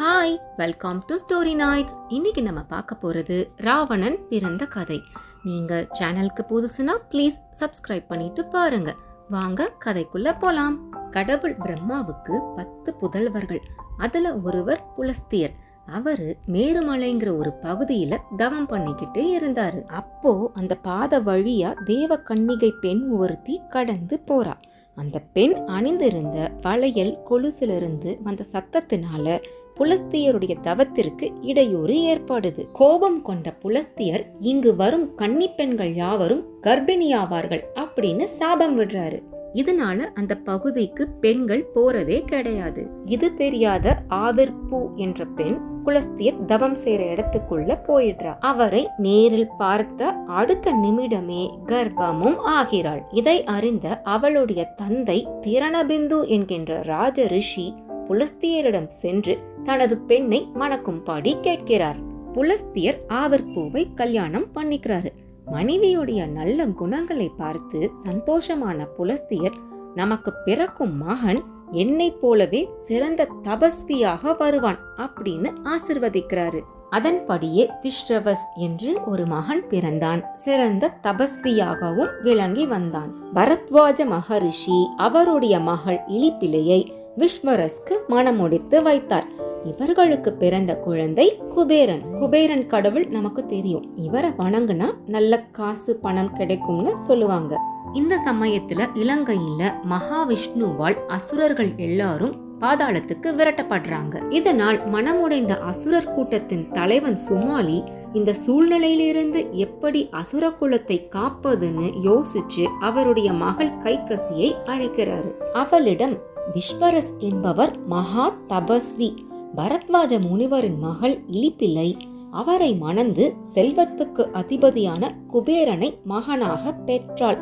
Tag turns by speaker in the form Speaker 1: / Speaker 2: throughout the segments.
Speaker 1: Hi welcome to story nights இன்னைக்கு நம்ம பார்க்க போகிறது ராவணன் பிறந்த கதை. நீங்கள் சேனலுக்கு புதுசுனா ப்ளீஸ் சப்ஸ்கிரைப் பண்ணிட்டு பாருங்க. வாங்க கதைக்குள்ள போலாம். கடவுள் பிரம்மாவுக்கு பத்து புதல்வர்கள். அதில் ஒருவர் புலஸ்தியர். அவரு மேருமலைங்கிற ஒரு பகுதியில தவம் பண்ணிக்கிட்டு இருந்தாரு. அப்போ அந்த பாத வழியா தேவ கன்னிகை பெண் ஒருத்தி கடந்து போறா. அந்த பெண் அணிந்திருந்த வளையல் கொலுசிலிருந்து வந்த சத்தத்தினால புலஸ்தியருடைய தவத்திற்கு இடையூறு ஏற்படுது. கோபம் கொண்ட புலஸ்தியர் இங்கு வரும் கன்னி பெண்கள் யாவரும் கர்ப்பிணியாவார்கள் அப்படின்னு சாபம் விடுறாரு. இதனால அந்த பகுதிக்கு பெண்கள் போறதே கிடையாது. இது தெரியாத ஆவிர்பூ என்ற பெண் குலஸ்தியர் தவம் செய்யற இடத்துக்குள்ள போயிடுறா. அவரை நேரில் பார்த்த அடுத்த நிமிடமே கர்ப்பமும் ஆகிறாள். இதை அறிந்த அவளுடைய தந்தை திரணபிந்து என்கின்ற ராஜ ரிஷி புலஸ்தியரிடம் சென்று தனது பெண்ணை மணக்கும்படி கேட்கிறார். புலஸ்தியர் ஆவர்பூவை கல்யாணம் பண்ணிக்கிறாரு. மனைவியுடைய நல்ல குணங்களை பார்த்து சந்தோஷமான புலஸ்தியர் நமக்கு பிறக்கும் மகன் என்னை போலவே சிறந்த தபஸ்வியாக வருவான் அப்படின்னு ஆசிர்வதிக்கிறாரு. அதன்படியே விஷ்ரவஸ் என்று ஒரு மகன் பிறந்தான். சிறந்த தபஸ்வியாகவும் விளங்கி வந்தான். பரத்வாஜ மகரிஷி அவருடைய மகள் இலிப்பிலையை விஸ்வரஸ்க்கு மனமுடித்து வைத்தார். இவர்களுக்கு பிறந்த குழந்தை குபேரன். குபேரன் கடவுள் நமக்கு தெரியும். இவரை வணங்குனா நல்ல காசு பணம் கிடைக்கும்னு சொல்லுவாங்க. இந்த சமயத்துல இலங்கையில மகாவிஷ்ணுவால் அசுரர்கள் எல்லாரும் பாதாளத்துக்கு விரட்டப்படுறாங்க. இதனால் மனமுடைந்த அசுரர் கூட்டத்தின் தலைவன் சுமாலி இந்த சூழ்நிலையிலிருந்து எப்படி அசுர குலத்தை காப்பதுன்னு யோசிச்சு அவருடைய மகள் கைகசியை அழைக்கிறாரு. அவளிடம் விஸ்வரஸ் என்பவர் மகா தபஸ்வி பரத்வாஜ முனிவரின் மகள் இலிப்பிள்ளை அவரை மணந்து செல்வத்துக்கு அதிபதியான குபேரனை மகனாக பெற்றாள்.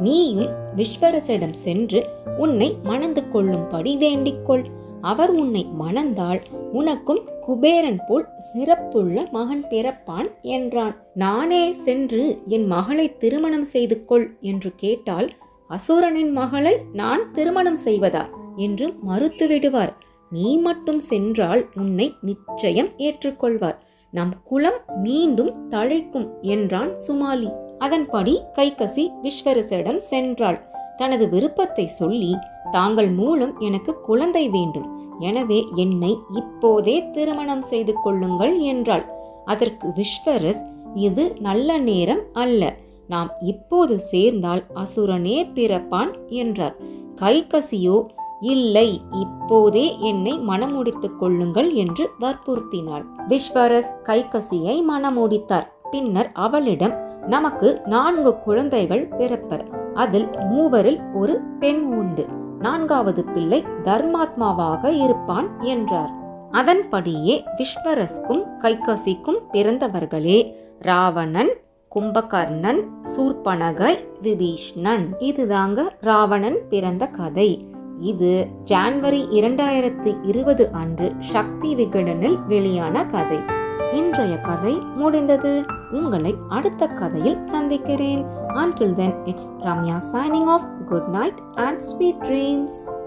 Speaker 1: நீயும் விஸ்வரசிடம் சென்று உன்னை மணந்து கொள்ளும்படி வேண்டிக்கொள். அவர் உன்னை மணந்தால் உனக்கும் குபேரன் போல் சிறப்புள்ள மகன் பிறப்பான் என்றான். நானே சென்று என் மகளை திருமணம் செய்து கொள் என்று கேட்டால் அசுரனின் மகளை நான் திருமணம் செய்வதா? என்று மறுத்து விடுவார் நீ மட்டும் சென்றால் உன்னை நிச்சயம் ஏற்றுக்கொள்வார். நம் குலம் மீண்டும் தழைக்கும் என்றான் சுமாலி. அதன்படி கைகசி விஸ்வரசிடம் சென்றாள். தனது விருப்பத்தை சொல்லி தாங்கள் மூலம் எனக்கு குழந்தை வேண்டும். எனவே என்னை இப்போதே திருமணம் செய்து கொள்ளுங்கள் என்றாள். அதற்கு விஸ்வரஸ் இது நல்ல நேரம் அல்ல. நாம் இப்போது சேர்ந்தால் அசுரனே பிறப்பான் என்றார். கைகசியோ இல்லை இப்போதே என்னை மனமுடித்துக் கொள்ளுங்கள் என்று வற்புறுத்தினாள். விஸ்வரஸ் கைகசியை மணமுடித்தார் பின்னர் அவளிடம் நமக்கு நான்கு குழந்தைகள் பிறப்பர். அதில் மூவரில் ஒரு பெண் உண்டு. நான்காவது பிள்ளை தர்மாத்மாவாக இருப்பான் என்றார். அதன்படியே விஸ்வரஸ்க்கும் கைகசிக்கும் பிறந்தவர்களே ராவணன் கும்பகர்ணன் சூர்பனகை விபீஷ்ணன். இதுதாங்க ராவணன் பிறந்த கதை. இது ஜான்வரி இரண்டாயிரத்து இருபது அன்று சக்தி விகடனில் வெளியான கதை. இன்றைய கதை முடிந்தது. உங்களை அடுத்த கதையில் சந்திக்கிறேன். Until then it's ramya signing off. Good night and sweet dreams.